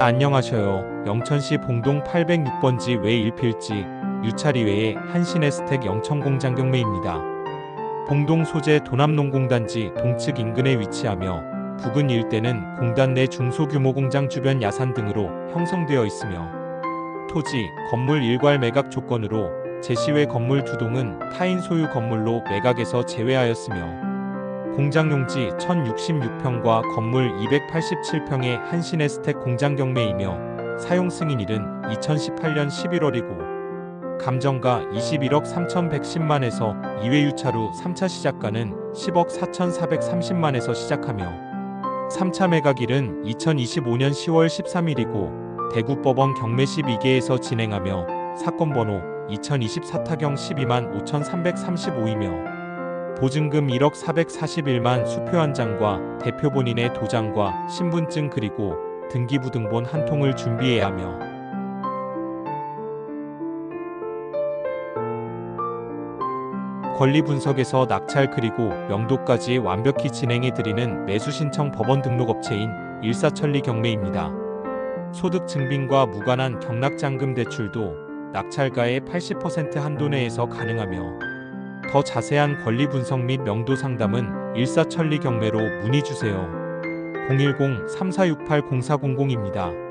안녕하셔요. 영천시 봉동 806번지 외 1필지 유차리 외에 한신에스텍 영천공장 경매입니다. 봉동 소재 도남농공단지 동측 인근에 위치하며 부근 일대는 공단 내 중소규모 공장 주변 야산 등으로 형성되어 있으며 토지, 건물 일괄 매각 조건으로 제시외 건물 두 동은 타인 소유 건물로 매각에서 제외하였으며 공장 용지 1066평과 건물 287평의 한신에스텍 공장 경매이며 사용 승인일은 2018년 11월이고 감정가 21억 3110만에서 2회 유차로 3차 시작가는 10억 4430만에서 시작하며 3차 매각일은 2025년 10월 13일이고 대구법원 경매 12개에서 진행하며 사건 번호 2024타경 12만 5335이며 보증금 1억 441만 수표 한 장과 대표 본인의 도장과 신분증 그리고 등기부등본 한 통을 준비해야 하며 권리 분석에서 낙찰 그리고 명도까지 완벽히 진행해 드리는 매수 신청 법원 등록 업체인 일사천리 경매입니다. 소득 증빙과 무관한 경락잔금 대출도 낙찰가의 80% 한도 내에서 가능하며 더 자세한 권리 분석 및 명도 상담은 일사천리 경매로 문의 주세요. 010-3468-0400입니다.